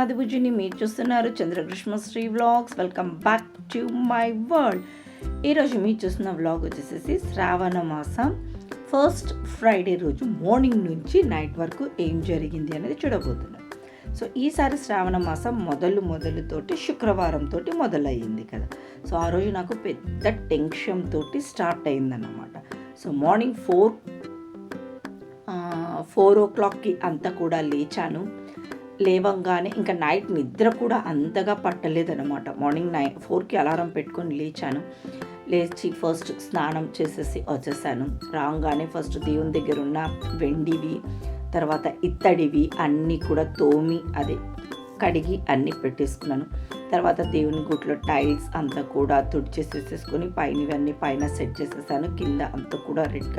Hello మీరు చూస్తున్నారు Chandrakrishna Sri vlogs. Welcome back to my world ఈరోజు మీరు చూస్తున్న వ్లాగ్ వచ్చేసేసి శ్రావణ మాసం. ఫస్ట్ ఫ్రైడే రోజు మార్నింగ్ నుంచి నైట్ వరకు ఏం జరిగింది అనేది చూడబోతున్నాం. సో ఈసారి శ్రావణ మాసం మొదలు మొదలుతోటి శుక్రవారంతో మొదలయ్యింది కదా. సో ఆ రోజు నాకు పెద్ద టెన్షన్ తోటి స్టార్ట్ అయిందన్నమాట. So morning four four o క్లాక్కి అంతా కూడా లేచాను. లేవంగానే ఇంకా నైట్ నిద్ర కూడా అంతగా పట్టలేదనమాట మార్నింగ్ నైన్ ఫోర్కి అలారం పెట్టుకొని లేచాను. లేచి ఫస్ట్ స్నానం చేసేసి వచ్చేసాను. రాగానే ఫస్ట్ దేవుని దగ్గర ఉన్న వెండివి తర్వాత ఇత్తడివి అన్నీ కూడా తోమి అదే కడిగి అన్నీ పెట్టేసుకున్నాను. తర్వాత దేవుని గుట్లో టైల్స్ అంతా కూడా తుడిచేసేసేసుకొని పైన ఇవన్నీ పైన సెట్ చేసేసాను. కింద అంతా కూడా రెడ్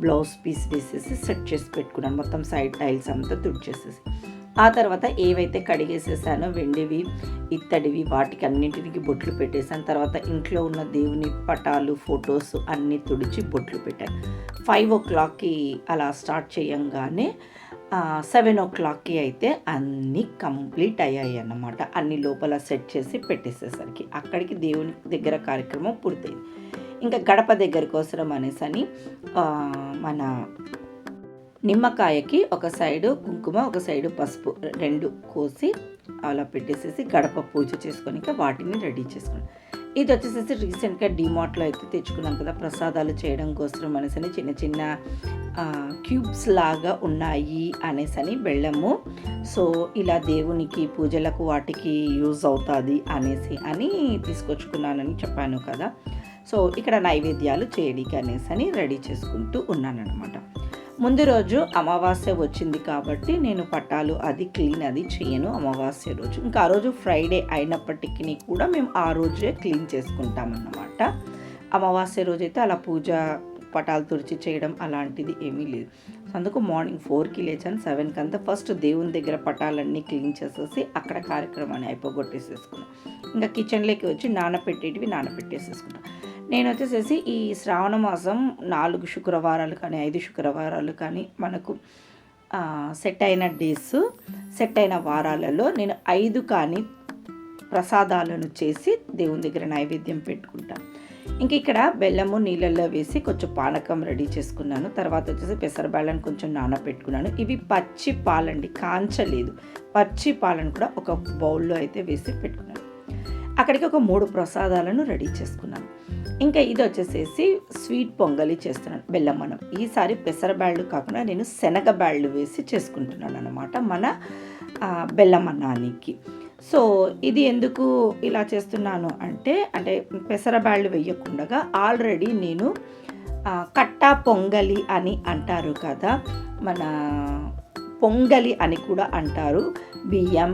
బ్లౌజ్ పీస్ వేసేసి సెట్ చేసి పెట్టుకున్నాను. మొత్తం సైడ్ టైల్స్ అంతా తుడిచేసేసి. ఆ తర్వాత ఏవైతే కడిగేసేసానో వెండివి ఇత్తడివి వాటికి అన్నింటికి బొట్లు పెట్టేసాను తర్వాత ఇంట్లో ఉన్న దేవుని పటాలు ఫొటోస్ అన్నీ తుడిచి బొట్లు పెట్టాను. ఫైవ్ ఓ క్లాక్కి అలా స్టార్ట్ చేయంగానే సెవెన్ ఓ క్లాక్కి అయితే అన్నీ కంప్లీట్ అయ్యాయి అన్నమాట అన్ని లోపల సెట్ చేసి పెట్టేసేసరికి అక్కడికి దేవుని దగ్గర కార్యక్రమం పూర్తయింది. ఇంకా గడప దగ్గరికి అవసరం అనేసి అని మన నిమ్మకాయకి ఒక సైడు కుంకుమ ఒక సైడు పసుపు రెండు కోసి అలా పెట్టేసేసి గడప పూజ చేసుకొని వాటిని రెడీ చేసుకుని ఇది వచ్చేసేసి రీసెంట్గా డిమార్ట్లో అయితే తెచ్చుకున్నాం కదా ప్రసాదాలు చేయడం కోసం మనసుని చిన్న చిన్న క్యూబ్స్ లాగా ఉన్నాయి అనేసి అని బెల్లము. సో ఇలా దేవునికి పూజలకు వాటికి యూజ్ అవుతుంది అనేసి అని తీసుకొచ్చుకున్నానని చెప్పాను కదా. సో ఇక్కడ నైవేద్యాలు చేయడానికి అనేసి అని రెడీ చేసుకుంటూ ఉన్నానన్నమాట. ముందు రోజు అమావాస్య వచ్చింది కాబట్టి నేను పట్టాలు అది క్లీన్ అది చేయను అమావాస్య రోజు. ఇంకా ఆ రోజు ఫ్రైడే అయినప్పటికీ కూడా మేము ఆ రోజే క్లీన్ చేసుకుంటామన్నమాట. అమావాస్య రోజు అయితే అలా పూజ పటాలు తుడిచి చేయడం అలాంటిది ఏమీ లేదు. అందుకు మార్నింగ్ ఫోర్కి లేచాను సెవెన్కి అంతా ఫస్ట్ దేవుని దగ్గర పటాలన్నీ క్లీన్ చేసేసి అక్కడ కార్యక్రమాన్ని అయిపోగొట్టేసేసుకున్నాను. ఇంకా కిచెన్లోకి వచ్చి నానపెట్టేటివి నానపెట్టేసేసుకున్నాను. నేను వచ్చేసేసి ఈ శ్రావణ మాసం నాలుగు శుక్రవారాలు కానీ ఐదు శుక్రవారాలు కానీ మనకు సెట్ అయిన డేస్ సెట్ అయిన వారాలలో నేను ఐదు కానీ ప్రసాదాలను చేసి దేవుని దగ్గర నైవేద్యం పెట్టుకుంటాను ఇంక ఇక్కడ బెల్లము నీళ్ళల్లో వేసి కొంచెం పానకం రెడీ చేసుకున్నాను. తర్వాత వచ్చేసి పెసరబాళ్ళని కొంచెం నానబెట్టుకున్నాను. ఇవి పచ్చి పాలండి కాంచలేదు. పచ్చి పాలను కూడా ఒక బౌల్లో అయితే వేసి పెట్టుకున్నాను. అక్కడికి ఒక మూడు ప్రసాదాలను రెడీ చేసుకున్నాను. ఇంకా ఇది వచ్చేసేసి స్వీట్ పొంగలి చేస్తున్నాను. బెల్లం మనం ఈసారి పెసరబ్యాళ్ళు కాకుండా నేను శనగ బ్యాళ్ళు వేసి చేసుకుంటున్నాను అనమాట మన బెల్లం అన్నానికి. సో ఇది ఎందుకు ఇలా చేస్తున్నాను అంటే అంటే పెసరబ్యాళ్ళు వేయకుండా ఆల్రెడీ నేను కట్టా పొంగలి అని అంటారు కదా మన పొంగలి అని కూడా అంటారు. బియ్యం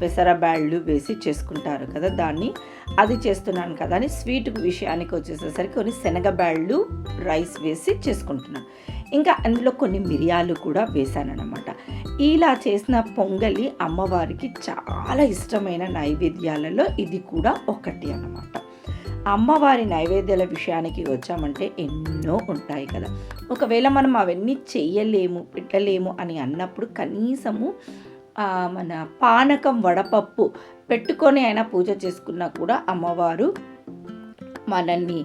పెసరబ్యాళ్ళు వేసి చేసుకుంటారు కదా దాన్ని. అది చేస్తున్నాను కదా అని స్వీట్ విషయానికి వచ్చేసేసరికి కొన్ని శనగబ్యాళ్ళు రైస్ వేసి చేసుకుంటున్నాను. ఇంకా అందులో కొన్ని మిరియాలు కూడా వేశానన్నమాట ఇలా చేసిన పొంగలి అమ్మవారికి చాలా ఇష్టమైన నైవేద్యాలలో ఇది కూడా ఒకటి అన్నమాట. అమ్మవారి నైవేద్యాల విషయానికి వచ్చామంటే ఎన్నో ఉంటాయి కదా. ఒకవేళ మనం అవన్నీ చెయ్యలేము పెట్టలేము అని అన్నప్పుడు కనీసము మన పానకం వడపప్పు పెట్టుకొని అయినా పూజ చేసుకున్నా కూడా అమ్మవారు మనల్ని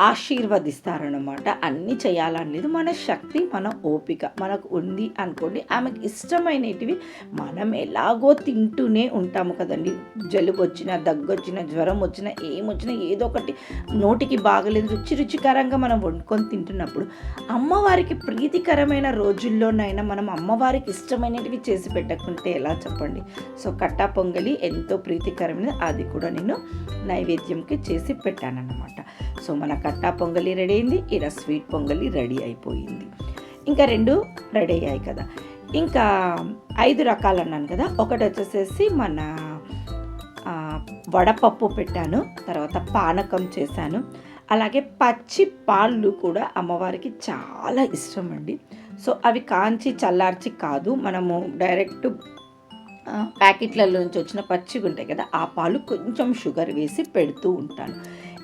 ఆశీర్వదిస్తారనమాట అన్నీ చేయాలని లేదు మన శక్తి మన ఓపిక. మనకు ఉంది అనుకోండి ఆమెకు ఇష్టమైనటివి మనం ఎలాగో తింటూనే ఉంటాము కదండి. జలుబు వచ్చిన దగ్గు వచ్చిన జ్వరం వచ్చిన ఏమొచ్చినా ఏదో ఒకటి నోటికి బాగలేదు రుచి రుచికరంగా మనం వండుకొని తింటున్నప్పుడు అమ్మవారికి ప్రీతికరమైన రోజుల్లోనైనా మనం అమ్మవారికి ఇష్టమైనటివి చేసి పెట్టకుంటే ఎలా చెప్పండి? సో కట్టా పొంగలి ఎంతో ప్రీతికరమైనది. అది కూడా నేను నైవేద్యంకి చేసి పెట్టానన్నమాట. సో మన కట్టా పొంగలి రెడీ అయింది ఇలా స్వీట్ పొంగలి రెడీ అయిపోయింది. ఇంకా రెండు రెడీ అయ్యాయి కదా. ఇంకా ఐదు రకాలు అన్నాను కదా ఒకటి వచ్చేసేసి మన వడపప్పు పెట్టాను తర్వాత పానకం చేశాను. అలాగే పచ్చి పాళ్ళు కూడా అమ్మవారికి చాలా ఇష్టం అండి. సో అవి కాంచి చల్లార్చి కాదు మనము డైరెక్ట్ ప్యాకెట్లలో నుంచి వచ్చిన పచ్చిగా ఉంటాయి కదా ఆ పాలు కొంచెం షుగర్ వేసి పెడుతూ ఉంటాను.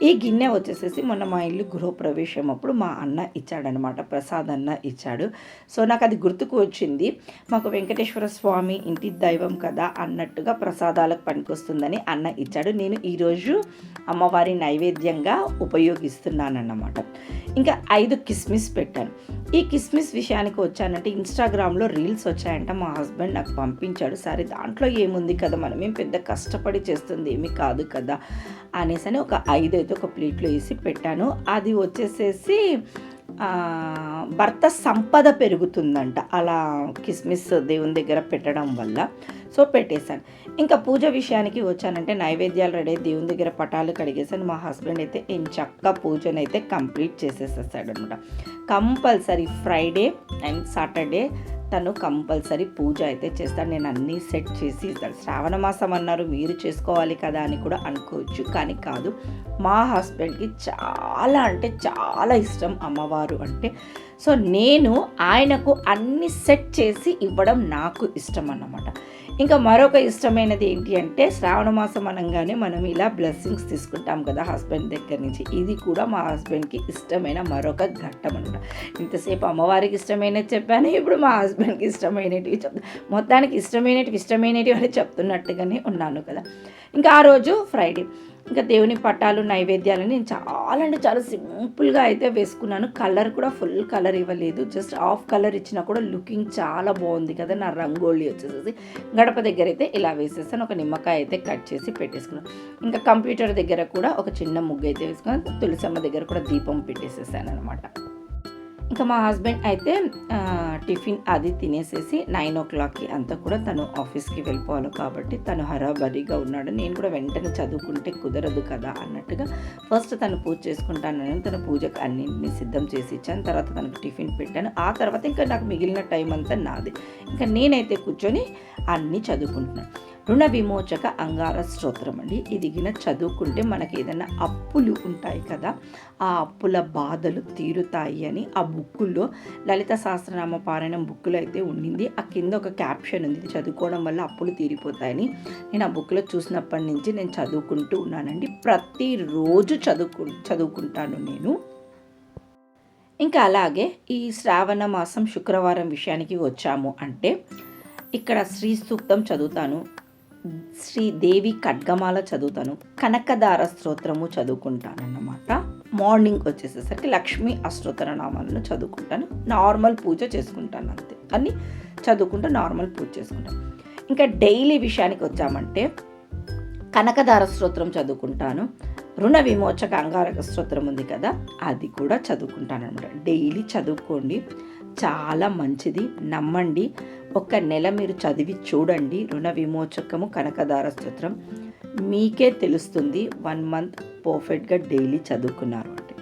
ఈ గిన్నె వచ్చేసేసి మొన్న మా ఇల్లు గృహప్రవేశం అప్పుడు మా అన్న ఇచ్చాడనమాట ప్రసాద్ అన్న ఇచ్చాడు. సో నాకు అది గుర్తుకు వచ్చింది మాకు వెంకటేశ్వర స్వామి ఇంటి దైవం కదా అన్నట్టుగా ప్రసాదాలకు పనికొస్తుందని అన్న ఇచ్చాడు. నేను ఈరోజు అమ్మవారి నైవేద్యంగా ఉపయోగిస్తున్నానన్నమాట. ఇంకా ఐదు కిస్మిస్ పెట్టాను. ఈ కిస్మిస్ విషయానికి వచ్చానంటే ఇన్స్టాగ్రామ్లో రీల్స్ వచ్చాయంట మా హస్బెండ్ నాకు పంపించాడు. సరే దాంట్లో ఏముంది కదా మనం ఏం పెద్ద కష్టపడి చేస్తుంది ఏమీ కాదు కదా. అనేసి అని ఒక ఐదు అయితే ఒక ప్లేట్లో వేసి పెట్టాను. అది వచ్చేసేసి భర్త సంపద పెరుగుతుందంట. అలా కిస్మిస్ దేవుని దగ్గర పెట్టడం వల్ల. సో పెట్టేశాను. ఇంకా పూజ విషయానికి వచ్చానంటే నైవేద్యాలు రెడీ దేవుని దగ్గర పటాలు కడిగేసాను మా హస్బెండ్ అయితే ఏం చక్క పూజనైతే అయితే కంప్లీట్ చేసేసేసాడు అనమాట కంపల్సరీ ఫ్రైడే అండ్ సాటర్డే తను కంపల్సరీ పూజ అయితే చేస్తాను నేను అన్నీ సెట్ చేసి ఇస్తాను. శ్రావణ మాసం అన్నారు మీరు చేసుకోవాలి కదా అని కూడా అనుకోవచ్చు. కానీ కాదు మా హస్బెండ్కి చాలా అంటే చాలా ఇష్టం అమ్మవారు అంటే. సో నేను ఆయనకు అన్ని సెట్ చేసి ఇవ్వడం నాకు ఇష్టం అన్నమాట. ఇంకా మరొక ఇష్టమైనది ఏంటి అంటే శ్రావణ మాసం అనగానే మనం ఇలా బ్లెస్సింగ్స్ తీసుకుంటాం కదా హస్బెండ్ దగ్గర నుంచి. ఇది కూడా మా హస్బెండ్కి ఇష్టమైన మరొక ఘట్టం అనమాట ఇంతసేపు అమ్మవారికి ఇష్టమైనది చెప్పాను ఇప్పుడు మా హస్బెండ్కి ఇష్టమైనటివి చెప్తాను మొత్తానికి ఇష్టమైనటివి ఇష్టమైనటివి అని చెప్తున్నట్టుగానే ఉన్నాను కదా. ఇంకా ఆ రోజు ఫ్రైడే ఇంకా దేవుని పటాలు నైవేద్యాలు నేను చాలా అంటే చాలా సింపుల్గా అయితే వేసుకున్నాను. కలర్ కూడా ఫుల్ కలర్ ఇవ్వలేదు. జస్ట్ హాఫ్ కలర్ ఇచ్చినా కూడా లుకింగ్ చాలా బాగుంది కదా. నా రంగోళి వచ్చేసేసి గడప దగ్గర అయితే ఇలా వేసేసాను. ఒక నిమ్మకాయ అయితే కట్ చేసి పెట్టేసుకున్నాను. ఇంకా కంప్యూటర్ దగ్గర కూడా ఒక చిన్న ముగ్గు అయితే వేసుకున్నాను. తులసమ్మ దగ్గర కూడా దీపం పెట్టేసేసాను అనమాట ఇంకా మా హస్బెండ్ అయితే టిఫిన్ అది తినేసేసి నైన్ ఓ క్లాక్కి అంతా కూడా తను ఆఫీస్కి వెళ్ళిపోవాలి కాబట్టి తను హరాబరీగా ఉన్నాడు. నేను కూడా వెంటనే చదువుకుంటే కుదరదు కదా అన్నట్టుగా ఫస్ట్ తను పూజ చేసుకుంటానని తన పూజకు అన్నింటినీ సిద్ధం చేసి ఇచ్చాను. తర్వాత తనకు టిఫిన్ పెట్టాను. ఆ తర్వాత ఇంకా నాకు మిగిలిన టైం అంతా నాది. ఇంకా నేనైతే కూర్చొని అన్నీ చదువుకుంటున్నాను. రుణ విమోచక అంగార స్తోత్రం అండి. ఇది గిన చదువుకుంటే మనకి ఏదైనా అప్పులు ఉంటాయి కదా ఆ అప్పుల బాధలు తీరుతాయి అని ఆ బుక్కుల్లో లలిత సహస్రనామ పారాయణం బుక్లో అయితే ఉండింది. ఆ కింద ఒక క్యాప్షన్ ఉంది ఇది చదువుకోవడం వల్ల అప్పులు తీరిపోతాయని. నేను ఆ బుక్లో చూసినప్పటి నుంచి నేను చదువుకుంటూ ఉన్నానండి. ప్రతిరోజు చదువుకు చదువుకుంటాను నేను. ఇంకా అలాగే ఈ శ్రావణ మాసం శుక్రవారం విషయానికి వచ్చాము అంటే ఇక్కడ శ్రీ సూక్తం చదువుతాను. శ్రీదేవి ఖడ్గమాల చదువుతాను కనకదార స్తోత్రము చదువుకుంటాను అన్నమాట మార్నింగ్ వచ్చేసేసరికి లక్ష్మీ అష్టోత్తర నామాలను చదువుకుంటాను నార్మల్ పూజ చేసుకుంటాను అంతే. అన్ని చదువుకుంటూ నార్మల్ పూజ చేసుకుంటాను. ఇంకా డైలీ విషయానికి వచ్చామంటే కనకదార స్తోత్రం చదువుకుంటాను రుణ విమోచక అంగారక స్తోత్రం ఉంది కదా అది కూడా చదువుకుంటాను అనమాట డైలీ చదువుకోండి. చాలా మంచిది. నమ్మండి. ఒక నెల మీరు చదివి చూడండి. రుణ విమోచకము కనకదార స్తోత్రం. మీకే తెలుస్తుంది వన్ మంత్ పర్ఫెక్ట్గా డైలీ చదువుకున్నారు అంటే.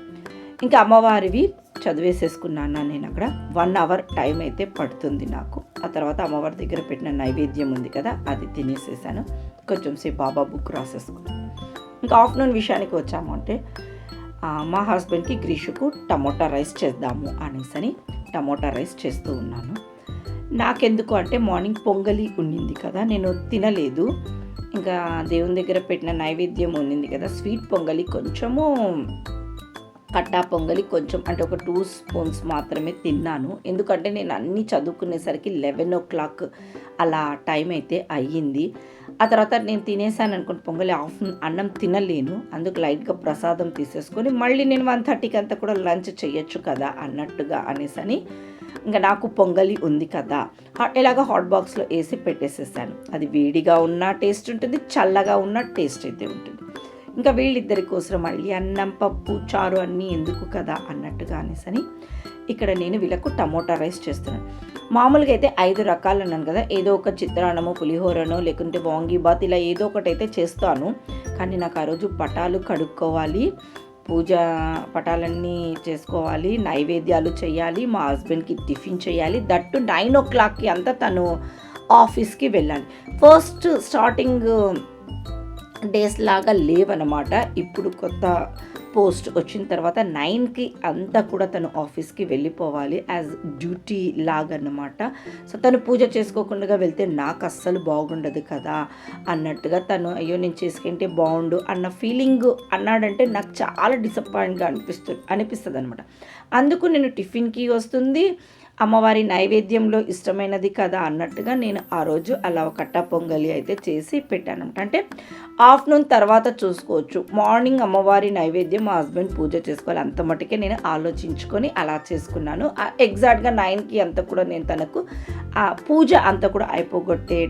ఇంకా అమ్మవారివి చదివేసేసుకున్నాను నేను అక్కడ. వన్ అవర్ టైం అయితే పడుతుంది నాకు. ఆ తర్వాత అమ్మవారి దగ్గర పెట్టిన నైవేద్యం ఉంది కదా అది తినేసేసాను. కొంచెం సేపు బాబా బుక్ రాసేసుకున్నాను. ఇంకా ఆఫ్టర్నూన్ విషయానికి వచ్చాము అంటే మా హస్బెండ్కి గ్రీషుకు టమోటా రైస్ చేద్దాము అనేసి అని టమోటా రైస్ చేస్తూ ఉన్నాను. నాకెందుకు అంటే మార్నింగ్ పొంగలి ఉండింది కదా నేను తినలేదు. ఇంకా దేవుని దగ్గర పెట్టిన నైవేద్యం ఉండింది కదా స్వీట్ పొంగలి కొంచెము కట్టా పొంగలి కొంచెం అంటే ఒక టూ స్పూన్స్ మాత్రమే తిన్నాను. ఎందుకంటే నేను అన్నీ చదువుకునేసరికి లెవెన్ ఓ క్లాక్ అలా టైం అయితే అయ్యింది. ఆ తర్వాత నేను తినేసాను అనుకుని పొంగలి ఆఫ్ అన్నం తినలేను. అందుకు లైట్గా ప్రసాదం తీసేసుకొని మళ్ళీ నేను వన్ థర్టీకి అంతా కూడా లంచ్ చేయొచ్చు కదా అన్నట్టుగా అనేసని ఇంకా నాకు పొంగలి ఉంది కదా. ఇలాగ హాట్ బాక్స్లో వేసి పెట్టేసేసాను. అది వేడిగా ఉన్న టేస్ట్ ఉంటుంది చల్లగా ఉన్న టేస్ట్ అయితే ఉంటుంది. ఇంకా వీళ్ళిద్దరి కోసం మళ్ళీ అన్నం పప్పు చారు అన్నీ ఎందుకు కదా అన్నట్టుగా అనేసని ఇక్కడ నేను వీళ్ళకు టమోటా రైస్ చేస్తున్నాను. మామూలుగా అయితే ఐదు రకాలు అన్నాను కదా ఏదో ఒక చిత్రాన్నము పులిహోరనో లేకుంటే వాంగీబాత్ ఇలా ఏదో ఒకటి అయితే చేస్తాను. కానీ నాకు ఆ రోజు పటాలు కడుక్కోవాలి పూజ పటాలన్నీ చేసుకోవాలి నైవేద్యాలు చేయాలి మా హస్బెండ్కి టిఫిన్ చేయాలి. దట్టు నైన్ ఓ క్లాక్కి అంతా తను ఆఫీస్కి వెళ్ళాలి. ఫస్ట్ స్టార్టింగ్ డేస్ లాగా లేవనమాట. ఇప్పుడు కొత్త పోస్ట్ వచ్చిన తర్వాత నైన్కి అంతా కూడా తను ఆఫీస్కి వెళ్ళిపోవాలి యాజ్ డ్యూటీ లాగా అన్నమాట సో తను పూజ చేసుకోకుండా వెళ్తే నాకు అస్సలు బాగుండదు కదా అన్నట్టుగా తను అయ్యో నేను చేసుకుంటే బాగుండు అన్న ఫీలింగ్ అన్నాడంటే నాకు చాలా డిసప్పాయింట్గా అనిపిస్తుంది అనిపిస్తుంది అనమాట అందుకు నేను టిఫిన్కి వస్తుంది. అమ్మవారి నైవేద్యంలో ఇష్టమైనది కదా అన్నట్టుగా నేను ఆ రోజు అలా ఒక కట్ట పొంగలి అయితే చేసి పెట్టాను అంటే ఆఫ్టర్నూన్ తర్వాత చూసుకోవచ్చు. మార్నింగ్ అమ్మవారి నైవేద్యం మా హస్బెండ్ పూజ చేసుకోవాలి. అంత మటుకే నేను ఆలోచించుకొని అలా చేసుకున్నాను. ఎగ్జాక్ట్గా నైన్కి అంతా కూడా నేను తనకు ఆ పూజ అంతా కూడా అయిపోగొట్టే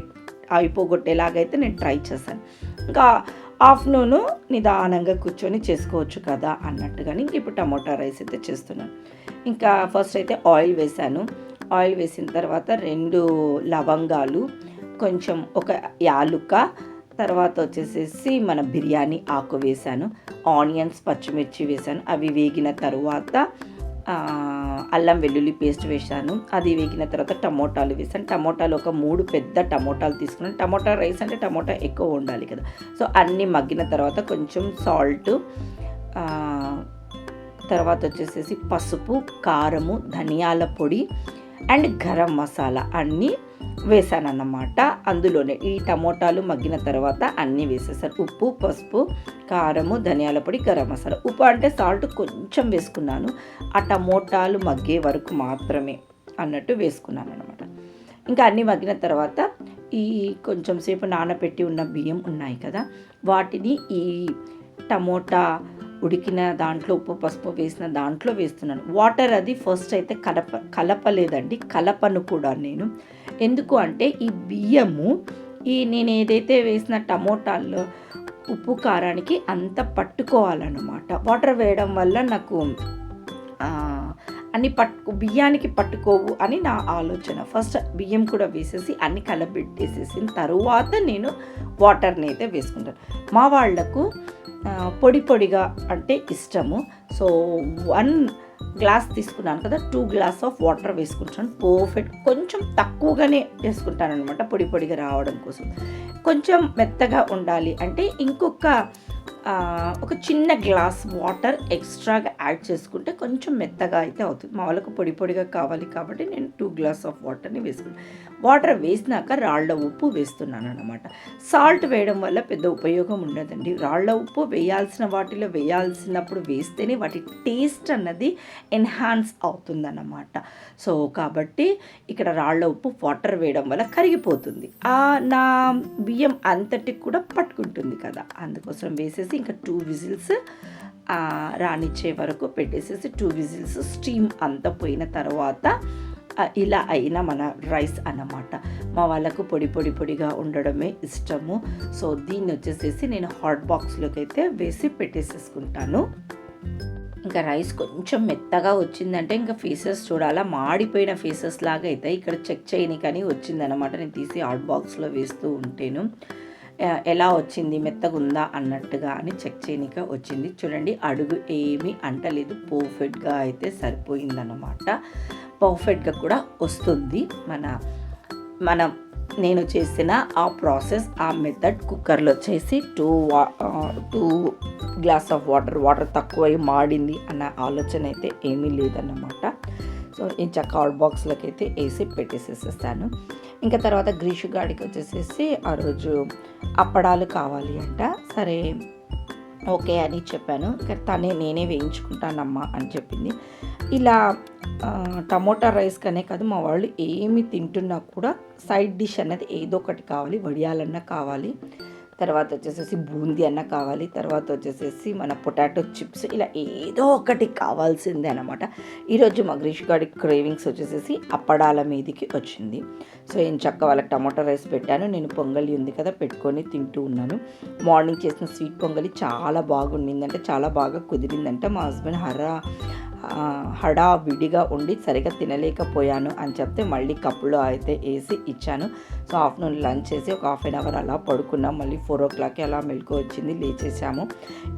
అయిపోగొట్టేలాగైతే నేను ట్రై చేశాను. ఇంకా ఆఫ్టర్నూన్ నిదానంగా కూర్చొని చేసుకోవచ్చు కదా అన్నట్టుగానే ఇంక ఇప్పుడు టమోటా రైస్ అయితే చేస్తున్నాను. ఇంకా ఫస్ట్ అయితే ఆయిల్ వేసాను ఆయిల్ వేసిన తర్వాత రెండు లవంగాలు కొంచెం ఒక యాలుక్క తర్వాత వచ్చేసేసి మన బిర్యానీ ఆకు వేసాను ఆనియన్స్ పచ్చిమిర్చి వేసాను అవి వేగిన తర్వాత అల్లం వెల్లుల్లి పేస్ట్ వేసాను అది వేగిన తర్వాత టమోటాలు వేసాను టమోటాలు ఒక మూడు పెద్ద టమోటాలు తీసుకున్నాను. టమోటా రైస్ అంటే టమోటా ఎక్కువ ఉండాలి కదా. సో అన్నీ మగ్గిన తర్వాత కొంచెం సాల్ట్ తర్వాత వచ్చేసేసి పసుపు కారము ధనియాల పొడి అండ్ గరం మసాలా అన్నీ వేసానన్నమాట. అందులోనే ఈ టమోటాలు మగ్గిన తర్వాత అన్నీ వేసేసాను. ఉప్పు పసుపు కారము ధనియాల పొడి గరం మసాలా. ఉప్పు అంటే సాల్ట్ కొంచెం వేసుకున్నాను. ఆ టమోటాలు మగ్గే వరకు మాత్రమే అన్నట్టు వేసుకున్నాను అనమాట ఇంకా అన్నీ మగ్గిన తర్వాత ఈ కొంచెం సేపు నానబెట్టి ఉన్న బియ్యం ఉన్నాయి కదా వాటిని ఈ టమోటా ఉడికిన దాంట్లో ఉప్పు పసుపు వేసిన దాంట్లో వేస్తున్నాను. వాటర్ అది ఫస్ట్ అయితే కలప కలపలేదండి. కలపను కూడా నేను. ఎందుకు అంటే ఈ బియ్యము ఈ నేను ఏదైతే వేసిన టమోటాల్లో ఉప్పు కారానికి అంత పట్టుకోవాలన్నమాట. వాటర్ వేయడం వల్ల నాకు అన్ని పట్టు బియ్యానికి పట్టుకోవు అని నా ఆలోచన. ఫస్ట్ బియ్యం కూడా వేసేసి అన్ని కలబెట్టేసేసిన తరువాత నేను వాటర్ని అయితే వేసుకుంటాను. మా వాళ్ళకు పొడి పొడిగా అంటే ఇష్టము. సో వన్ గ్లాస్ తీసుకున్నాను కదా టూ గ్లాస్ ఆఫ్ వాటర్ వేసుకుంటాను. పర్ఫెక్ట్. కొంచెం తక్కువగానే వేసుకుంటాను అనమాట పొడి పొడిగా రావడం కోసం. కొంచెం మెత్తగా ఉండాలి అంటే ఇంకొక ఒక చిన్న గ్లాస్ వాటర్ ఎక్స్ట్రాగా యాడ్ చేసుకుంటే కొంచెం మెత్తగా అయితే అవుతుంది. మా వాళ్ళకు పొడి పొడిగా కావాలి కాబట్టి నేను టూ గ్లాస్ ఆఫ్ వాటర్ని వేసుకున్నాను వాటర్ వేసినాక రాళ్ళ ఉప్పు వేస్తున్నాను అనమాట సాల్ట్ వేయడం వల్ల పెద్ద ఉపయోగం ఉండదండి. రాళ్ళ ఉప్పు వేయాల్సిన వాటిలో వేయాల్సినప్పుడు వేస్తేనే వాటి టేస్ట్ అన్నది ఎన్హాన్స్ అవుతుందన్నమాట. సో కాబట్టి ఇక్కడ రాళ్ళ ఉప్పు వాటర్ వేయడం వల్ల కరిగిపోతుంది. నా బియ్యం అంతటికి కూడా పట్టుకుంటుంది కదా. అందుకోసం వేసేసి ఇంకా టూ విజిల్స్ రానిచ్చే వరకు పెట్టేసేసి టూ విజిల్స్ స్టీమ్ అంతా పోయిన తర్వాత ఇలా అయిన మన రైస్ అన్నమాట. మా వాళ్ళకు పొడి పొడి పొడిగా ఉండడమే ఇష్టము. సో దీన్ని వచ్చేసేసి నేను హాట్ బాక్స్లోకి అయితే వేసి పెట్టేసేసుకుంటాను. ఇంకా రైస్ కొంచెం మెత్తగా వచ్చిందంటే ఇంకా ఫీసెస్ చూడాలా. మాడిపోయిన ఫీసెస్ లాగా అవుతాయి ఇక్కడ చెక్ చేయని కానీ వచ్చిందనమాట నేను తీసి హాట్ బాక్స్లో వేస్తూ ఉంటేను. ఎలా వచ్చింది మెత్తగా ఉందా అన్నట్టుగా అని చెక్ చేయనిక వచ్చింది. చూడండి అడుగు ఏమీ అంటలేదు. పర్ఫెక్ట్గా అయితే సరిపోయిందన్నమాట. పర్ఫెక్ట్గా కూడా వస్తుంది. మన మనం నేను చేసిన ఆ ప్రాసెస్ ఆ మెథడ్ కుక్కర్లో చేసి టూ వా two glass of water water తక్కువై మాడింది అన్న ఆలోచన అయితే ఏమీ లేదన్నమాట. సో ఈ చక్క బాక్స్లోకి అయితే వేసి పెట్టేసేసేస్తాను. ఇంకా తర్వాత గ్రీషు గాడికి వచ్చేసేసి ఆ రోజు అప్పడాలు కావాలి అంట. సరే ఓకే అని చెప్పాను. ఇంకా తనే నేనే వేయించుకుంటానమ్మా అని చెప్పింది. ఇలా టమోటా రైస్ కనే కాదు మా వాళ్ళు ఏమి తింటున్నా కూడా సైడ్ డిష్ అనేది ఏదో ఒకటి కావాలి వడియాలన్నా కావాలి. తర్వాత వచ్చేసేసి బూందీ అన్న కావాలి తర్వాత వచ్చేసేసి మన పొటాటో చిప్స్ ఇలా ఏదో ఒకటి కావాల్సిందే అనమాట ఈరోజు మా గ్రీష్ గారి క్రేవింగ్స్ వచ్చేసేసి అప్పడాల మీదికి వచ్చింది. సో నేను చక్క వాళ్ళకి టమాటో రైస్ పెట్టాను. నేను పొంగలి ఉంది కదా పెట్టుకొని తింటూ ఉన్నాను. మార్నింగ్ చేసిన స్వీట్ పొంగలి చాలా బాగుండిందంటే చాలా బాగా కుదిరిందంట. మా హస్బెండ్ హరా హడావిడిగా ఉండి సరిగా తినలేకపోయాను అని చెప్తే మళ్ళీ కప్పులో అయితే వేసి ఇచ్చాను. సో ఆఫ్టర్నూన్ లంచ్ చేసి ఒక హాఫ్ అన్ అవర్ అలా పడుకున్నాం. మళ్ళీ ఫోర్ ఓ క్లాక్కి అలా మెలకు వచ్చింది లేచేసాము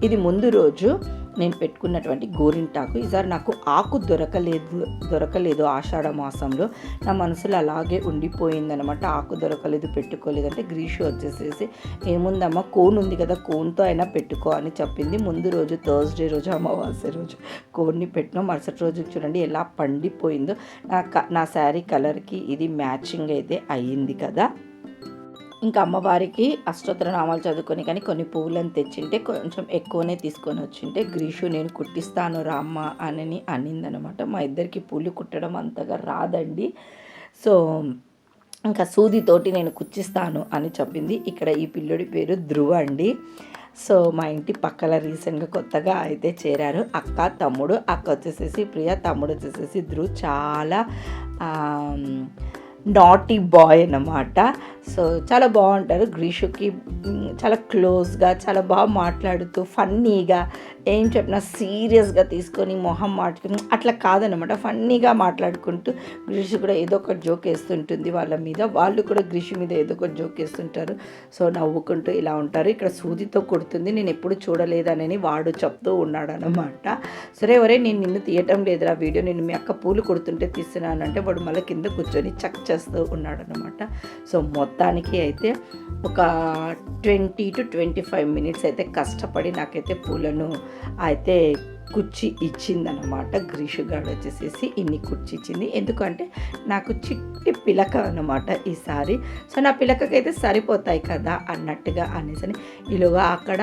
ఇది ముందు రోజు నేను పెట్టుకున్నటువంటి గోరింటాకు. ఈసారి నాకు ఆకు దొరకలేదు దొరకలేదు ఆషాఢ మాసంలో. నా మనసులో అలాగే ఉండిపోయిందనమాట ఆకు దొరకలేదు పెట్టుకోలేదు అంటే గ్రీషు వచ్చేసేసి ఏముందమ్మా కోన్ ఉంది కదా కోన్తో అయినా పెట్టుకో అని చెప్పింది. ముందు రోజు థర్స్డే రోజు అమావాస్య రోజు కోన్ని పెట్టినా. మరుసటి రోజు చూడండి ఎలా పండిపోయిందో. నా క నా శారీ కలర్కి ఇది మ్యాచింగ్ అయితే అయ్యింది కదా. ఇంకా అమ్మవారికి అష్టోత్తర నామాలు చదువుకొని కానీ కొన్ని పువ్వులను తెచ్చింటే కొంచెం ఎక్కువనే తీసుకొని వచ్చింటే గ్రీషు నేను కుట్టిస్తాను రామ్మ అని అనిందనమాట. మా ఇద్దరికి పూలు కుట్టడం అంతగా రాదండి. సో ఇంకా సూదితోటి నేను కుచ్చిస్తాను అని చెప్పింది. ఇక్కడ ఈ పిల్లోడి పేరు ధ్రువ అండి. సో మా ఇంటి పక్కల రీసెంట్గా కొత్తగా అయితే చేరారు అక్క తమ్ముడు అక్క వచ్చేసేసి ప్రియ తమ్ముడు వచ్చేసేసి ధ్రువ్ చాలా నాటీ బాయ్ అన్నమాట. సో చాలా బాగుంటారు గ్రీషుకి. చాలా క్లోజ్గా చాలా బాగా మాట్లాడుతూ ఫన్నీగా ఏం చెప్పినా సీరియస్గా తీసుకొని మొహం మాట్లాడు అట్లా కాదనమాట ఫన్నీగా మాట్లాడుకుంటూ గ్రీషు కూడా ఏదో ఒక జోక్ వేస్తుంటుంది వాళ్ళ మీద. వాళ్ళు కూడా గ్రీషు మీద ఏదో ఒక జోక్ వేస్తుంటారు. సో నవ్వుకుంటూ ఇలా ఉంటారు. ఇక్కడ సూదితో కొడుతుంది. నేను ఎప్పుడు చూడలేదనని వాడు చెప్తూ ఉన్నాడు అనమాట సరే ఎవరే నేను నిన్ను తీయటం లేదురా వీడియో. నేను మీ అక్క పూలు కొడుతుంటే తీస్తున్నాను అంటే వాడు మళ్ళీ కింద కూర్చొని చక్ చేస్తూ ఉన్నాడు అనమాట సో మొత్తానికి అయితే ఒక twenty to twenty five minutes అయితే కష్టపడి నాకైతే పూలను అయితే కుర్చీ ఇచ్చిందనమాట గ్రీషు గాడు వచ్చేసేసి ఇన్ని కుర్చీ ఇచ్చింది. ఎందుకంటే నాకు చిట్టి పిలక అనమాట ఈసారి సో నా పిలకకైతే సరిపోతాయి కదా అన్నట్టుగా అనేసి ఈలోగా అక్కడ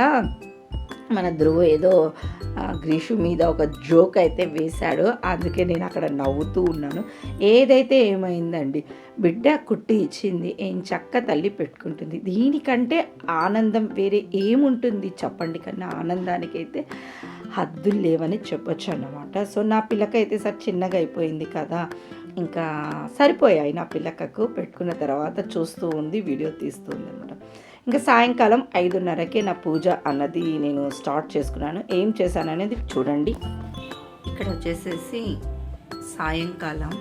మన ధ్రువ ఏదో గ్రీషు మీద ఒక జోక్ అయితే వేశాడు. అందుకే నేను అక్కడ నవ్వుతూ ఉన్నాను. ఏదైతే ఏమైందండి బిడ్డ కుట్టి ఇచ్చింది ఏం చక్క తల్లి పెట్టుకుంటుంది. దీనికంటే ఆనందం వేరే ఏముంటుంది? చెప్పండి కన్నా ఆనందానికైతే హద్దులు లేవని చెప్పొచ్చు అన్నమాట. సో నా పిల్లకైతే సార్ చిన్నగా అయిపోయింది కదా. ఇంకా సరిపోయాయి నా పిల్లకకు. పెట్టుకున్న తర్వాత చూస్తూ ఉంది వీడియో తీస్తుంది అనమాట ఇంకా సాయంకాలం ఐదున్నరకే నా పూజ అన్నది నేను స్టార్ట్ చేసుకున్నాను. ఏం చేశాను అనేది చూడండి. ఇక్కడ వచ్చేసేసి సాయంకాలం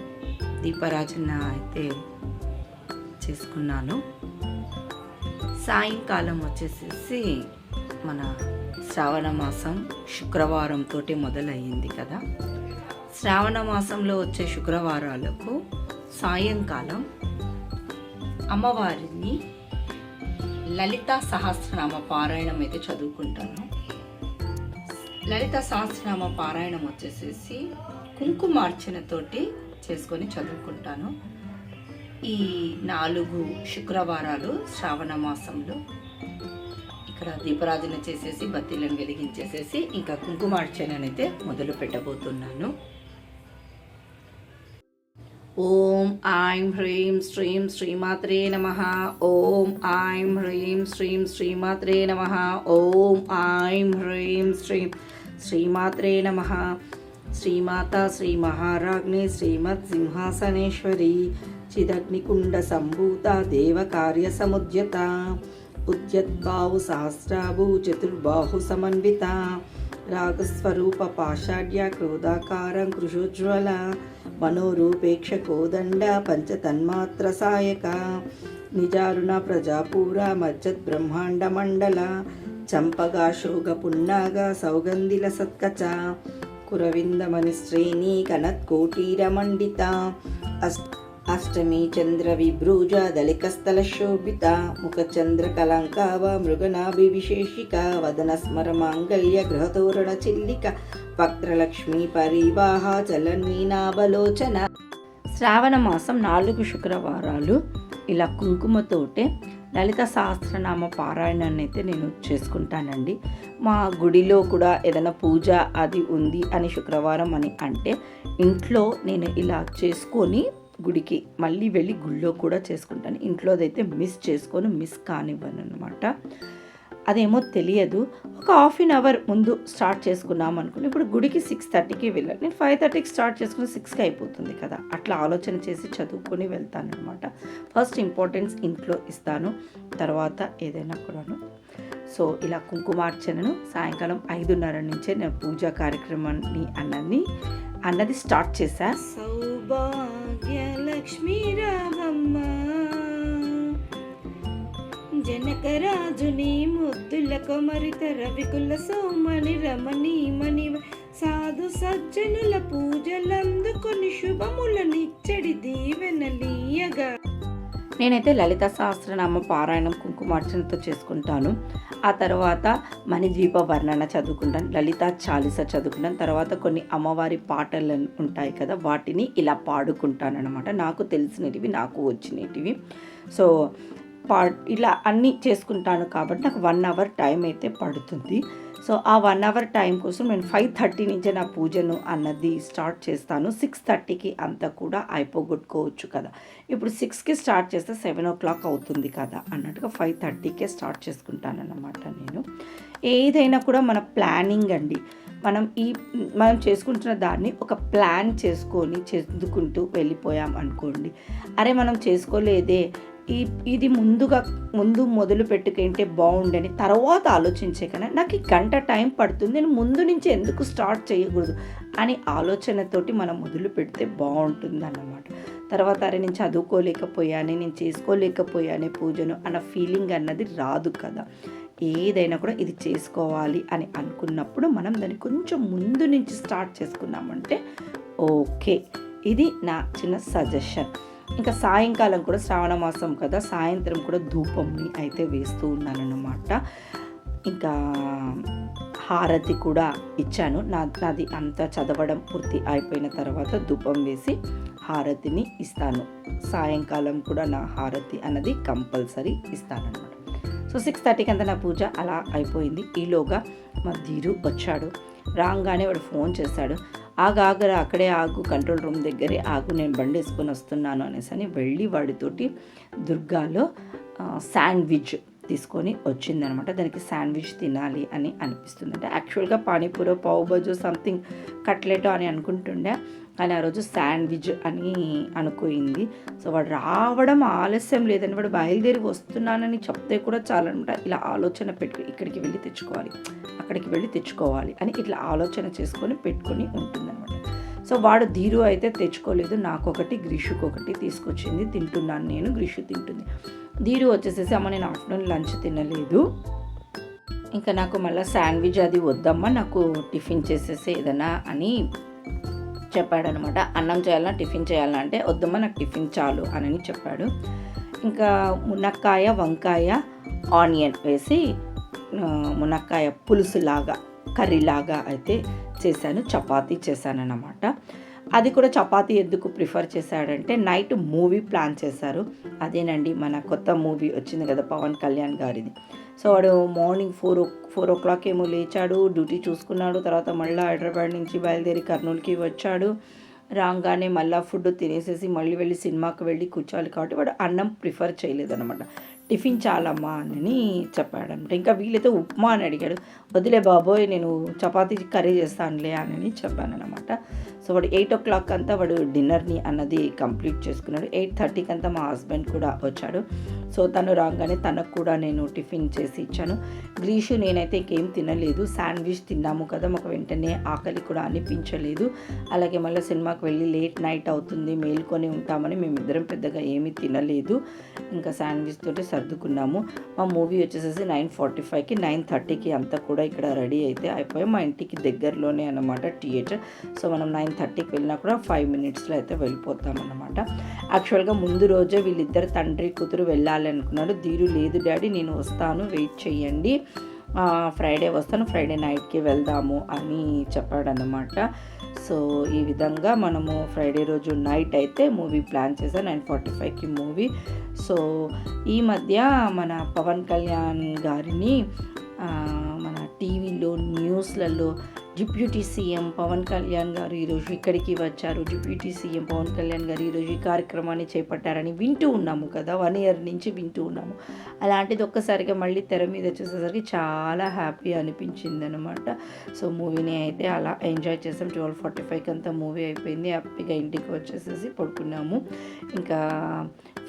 దీపారాజన అయితే చేసుకున్నాను. సాయంకాలం వచ్చేసేసి మన శ్రావణ మాసం శుక్రవారంతో మొదలయ్యింది కదా. శ్రావణ మాసంలో వచ్చే శుక్రవారాలకు సాయంకాలం అమ్మవారిని లలిత సహస్రనామ పారాయణం అయితే చదువుకుంటాను. లలిత సహస్రనామ పారాయణం వచ్చేసేసి కుంకుమార్చనతోటి చేసుకొని చదువుకుంటాను. ఈ నాలుగు శుక్రవారాలు శ్రావణ మాసంలో ఇక్కడ దీపరాజన చేసేసి బత్తీలను వెలిగించేసేసి ఇంకా కుంకుమార్చననైతే మొదలు పెట్టబోతున్నాను ఓం ఐం హ్రీం శ్రీం శ్రీమాత్రే నమ. ఓం ఐం హ్రీం శ్రీం శ్రీమాత్రే నమ. ఓం ఐం హ్రీం శ్రీం శ్రీమాత్రే నమ. శ్రీమాత శ్రీ మహారాజ్ఞి శ్రీమత్ సింహాసనేశ్వరి చిదగ్నికుండ సంభూత దేవకార్య సముద్యత ఉద్యద్బాహు సహస్రాభు చతుర్బాహు సమన్విత రాగస్వరూప పాషాఢ్య క్రోధాకారం కృషోజ్వల మనోరూపేక్ష కోదండ పంచతన్మాత్ర సాయక నిజారుణ ప్రజాపూర మజ్జత్ బ్రహ్మాండ మండల చంపగా శోగ పున్నాగ సౌగంధిల సత్కచ కురవిందమని శ్రేణి కనత్కోటీర మండిత అష్ట అష్టమి చంద్ర విభ్రూజ దళికస్థల శోభిత ముఖ చంద్ర కలంకావ మృగనాభి విశేషిక వదన స్మర మాంగళ్య గృహతోరణ చిల్లిక వక్త్రలక్ష్మి పరివాహ చలన్మీనాభలోచన శ్రావణ మాసం నాలుగు శుక్రవారాలు. ఇలా కుంకుమతోటే లలిత సహస్రనామ పారాయణాన్ని అయితే నేను చేసుకుంటానండి. మా గుడిలో కూడా ఏదైనా పూజ అది ఉంది అని శుక్రవారం అని అంటే ఇంట్లో నేను ఇలా చేసుకొని గుడికి మళ్ళీ వెళ్ళి గుళ్ళో కూడా చేసుకుంటాను. ఇంట్లోదైతే మిస్ చేసుకొని మిస్ కానివ్వను అనమాట అదేమో తెలియదు. ఒక హాఫ్ అన్ అవర్ ముందు స్టార్ట్ చేసుకున్నాం అనుకుని ఇప్పుడు గుడికి సిక్స్ థర్టీకి వెళ్ళాను నేను ఫైవ్ థర్టీకి స్టార్ట్ చేసుకుని సిక్స్కి అయిపోతుంది కదా. అట్లా ఆలోచన చేసి చదువుకొని వెళ్తాను అనమాట ఫస్ట్ ఇంపార్టెన్స్ ఇంట్లో ఇస్తాను. తర్వాత ఏదైనా కూడాను. సో ఇలా కుంకుమార్చనను సాయంకాలం ఐదున్నర నుంచే నేను పూజా కార్యక్రమాన్ని అన్నది అన్నది స్టార్ట్ చేశా. సౌభాగ్య లక్ష్మీ రామమ్మ జనకరాజుని ముద్దుల కొమరిత రవికుల సోమని రమణి మణి సాధు సజ్జనుల పూజలందుకొని శుభములనిచ్చడి దీవెనలీయగా నేనైతే లలిత సహస్రనామ పారాయణం కుంకుమార్చనతో చేసుకుంటాను. ఆ తర్వాత మణిద్వీప వర్ణన చదువుకుంటాను లలిత చాలీస చదువుకుంటాను తర్వాత కొన్ని అమ్మవారి పాటలు ఉంటాయి కదా వాటిని ఇలా పాడుకుంటాను అనమాట నాకు తెలిసినటివి నాకు వచ్చినటివి సో పా ఇలా అన్నీ చేసుకుంటాను కాబట్టి నాకు వన్ అవర్ టైం అయితే పడుతుంది. సో ఆ వన్ అవర్ టైం కోసం నేను ఫైవ్ థర్టీ నుంచే నా పూజను అన్నది స్టార్ట్ చేస్తాను. సిక్స్ థర్టీకి అంతా కూడా అయిపోగొట్టుకోవచ్చు కదా. ఇప్పుడు సిక్స్కి స్టార్ట్ చేస్తే సెవెన్ ఓ క్లాక్ అవుతుంది కదా అన్నట్టుగా ఫైవ్ థర్టీకే స్టార్ట్ చేసుకుంటాను అన్నమాట నేను. ఏదైనా కూడా మన ప్లానింగ్ అండి. మనం ఈ మనం చేసుకుంటున్న దాన్ని ఒక ప్లాన్ చేసుకొని చేసుకుంటూ వెళ్ళిపోయాం అనుకోండి. అరే మనం చేసుకోలేదే ఈ ఇది ముందుగా ముందు మొదలు పెట్టుకుంటే బాగుండని తర్వాత ఆలోచించే కన్నా నాకు ఈ గంట టైం పడుతుంది నేను ముందు నుంచి ఎందుకు స్టార్ట్ చేయకూడదు అని ఆలోచనతోటి మనం మొదలు పెడితే బాగుంటుంది అన్నమాట తర్వాత అరే నేను చదువుకోలేకపోయాను నేను చేసుకోలేకపోయానే పూజను అన్న ఫీలింగ్ అన్నది రాదు కదా. ఏదైనా కూడా ఇది చేసుకోవాలి అని అనుకున్నప్పుడు మనం దాన్ని కొంచెం ముందు నుంచి స్టార్ట్ చేసుకున్నామంటే ఓకే. ఇది నా చిన్న సజెషన్. ఇంకా సాయంకాలం కూడా శ్రావణ మాసం కదా సాయంత్రం కూడా ధూపంని అయితే వేస్తూ ఉన్నానన్నమాట. ఇంకా హారతి కూడా ఇచ్చాను. నా నాది అంతా చదవడం పూర్తి అయిపోయిన తర్వాత ధూపం వేసి హారతిని ఇస్తాను. సాయంకాలం కూడా నా హారతి అన్నది కంపల్సరీ ఇస్తానన్నమాట. సో సిక్స్ థర్టీకి అంతా నా పూజ అలా అయిపోయింది. ఈలోగా మా ధీరు వచ్చాడు. రాగానే వాడు ఫోన్ చేశాడు. ఆగు ఆగరా అక్కడే ఆగు కంట్రోల్ రూమ్ దగ్గరే ఆగు నేను బండి వేసుకొని వస్తున్నాను అనేసి అని వెళ్ళి వాడితోటి దుర్గాలో శాండ్విచ్ తీసుకొని వచ్చిందనమాట. దానికి శాండ్విచ్ తినాలి అని అనిపిస్తుంది అంటే యాక్చువల్గా పానీపూరో పావు బజో సంథింగ్ కట్లెటో అని అనుకుంటుండే. కానీ ఆ రోజు శాండ్విచ్ అని అనుకోయింది. సో వాడు రావడం ఆలస్యం లేదని వాడు బయలుదేరి వస్తున్నానని చెప్తే కూడా చాలనమాట. ఇలా ఆలోచన పెట్టు ఇక్కడికి వెళ్ళి తెచ్చుకోవాలి అక్కడికి వెళ్ళి తెచ్చుకోవాలి అని ఇట్లా ఆలోచన చేసుకొని పెట్టుకొని ఉంటుందన్నమాట. సో వాడు ధీరు అయితే తెచ్చుకోలేదు. నాకు ఒకటి గ్రీషుకు ఒకటి తీసుకొచ్చింది తింటున్నాను నేను గ్రీషు తింటుంది. ధీరు వచ్చేసేసి అమ్మ నేను ఆఫ్టర్నూన్ లంచ్ తినలేదు. ఇంకా నాకు మళ్ళీ శాండ్విచ్ అది వద్దమ్మా నాకు టిఫిన్ చేసేసి ఏదైనా అని చెప్పాడనమాట. అన్నం చేయాలన్నా టిఫిన్ చేయాలన్నా అంటే వద్దమ్మా నాకు టిఫిన్ చాలు అని చెప్పాడు. ఇంకా మునక్కాయ వంకాయ ఆనియన్ వేసి మునక్కాయ పులుసులాగా కర్రీలాగా అయితే చేశాను చపాతీ చేశానన్నమాట. అది కూడా చపాతీ ఎందుకు ప్రిఫర్ చేశాడంటే నైట్ మూవీ ప్లాన్ చేశారు. అదేనండి మన కొత్త మూవీ వచ్చింది కదా పవన్ కళ్యాణ్ గారిది. సో వాడు morning four o four o'clock ఏమో లేచాడు డ్యూటీ చూసుకున్నాడు తర్వాత మళ్ళీ హైదరాబాద్ నుంచి బయలుదేరి కర్నూలుకి వచ్చాడు. రాగానే మళ్ళీ ఫుడ్ తినేసేసి మళ్ళీ వెళ్ళి సినిమాకి వెళ్ళి కూర్చోవాలి కాబట్టి వాడు అన్నం ప్రిఫర్ చేయలేదన్నమాట. టిఫిన్ చాలమ్మా అని చెప్పాడనమాట ఇంకా వీలైతే ఉప్మా అని అడిగాడు. వదిలే బాబోయ్ నేను చపాతీ కర్రీ చేస్తానులే అని చెప్పానమాట సో వాడు ఎయిట్ ఓ క్లాక్ అంతా వాడు డిన్నర్ని అన్నది కంప్లీట్ చేసుకున్నాడు. ఎయిట్ థర్టీకి అంతా మా హస్బెండ్ కూడా వచ్చాడు. సో తను రాగానే తనకు కూడా నేను టిఫిన్ చేసి ఇచ్చాను. గ్రీషు నేనైతే ఇంకేం తినలేదు. శాండ్విచ్ తిన్నాము కదా మాకు వెంటనే ఆకలి కూడా అనిపించలేదు. అలాగే మళ్ళీ సినిమాకి వెళ్ళి లేట్ నైట్ అవుతుంది మేల్కొని ఉంటామని మేమిద్దరం పెద్దగా ఏమీ తినలేదు. ఇంకా శాండ్విచ్ తోటి సర్దుకున్నాము. మా మూవీ వచ్చేసేసి నైన్ ఫార్టీ ఫైవ్కి నైన్ థర్టీకి అంతా కూడా ఇక్కడ రెడీ అయితే అయిపోయి. మా ఇంటికి దగ్గరలోనే అనమాట థియేటర్. సో మనం నైన్ థర్టీకి వెళ్ళినా కూడా ఫైవ్ మినిట్స్లో అయితే వెళ్ళిపోతాం అనమాట యాక్చువల్గా ముందు రోజే వీళ్ళిద్దరు తండ్రి కూతురు వెళ్ళాలి అనుకున్నాడు దీరు లేదు డాడీ నేను వస్తాను వెయిట్ చేయండి ఫ్రైడే వస్తాను ఫ్రైడే నైట్కి వెళ్దాము అని చెప్పాడన్నమాట. సో ఈ విధంగా మనము ఫ్రైడే రోజు నైట్ అయితే మూవీ ప్లాన్ చేశాను. నైన్ ఫార్టీ ఫైవ్కి మూవీ సో ఈ మధ్య మన పవన్ కళ్యాణ్ గారిని మన టీవీలో న్యూస్లలో డిప్యూటీ సీఎం పవన్ కళ్యాణ్ గారు ఈరోజు ఇక్కడికి వచ్చారు. డిప్యూటీ సీఎం పవన్ కళ్యాణ్ గారు ఈరోజు ఈ కార్యక్రమాన్ని చేపట్టారని వింటూ ఉన్నాము కదా. వన్ ఇయర్ నుంచి వింటూ ఉన్నాము. అలాంటిది ఒక్కసారిగా మళ్ళీ తెర మీద వచ్చేసరికి చాలా హ్యాపీ అనిపించింది అనమాట సో మూవీని అయితే అలా ఎంజాయ్ చేసాం. ట్వెల్వ్ ఫార్టీ ఫైవ్కి అంతా మూవీ అయిపోయింది. హ్యాపీగా ఇంటికి వచ్చేసేసి పడుకున్నాము. ఇంకా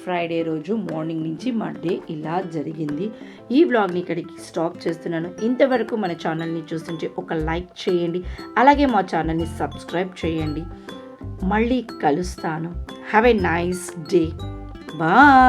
ఫ్రైడే రోజు మార్నింగ్ నుంచి మా డే ఇలా జరిగింది. ఈ బ్లాగ్ని ఇక్కడికి స్టాప్ చేస్తున్నాను. ఇంతవరకు మన ఛానల్ని చూస్తుంటే ఒక లైక్ చేయండి. అలాగే మా ఛానల్ని సబ్స్క్రైబ్ చేయండి. మళ్ళీ కలుస్తాను. Have a nice day bye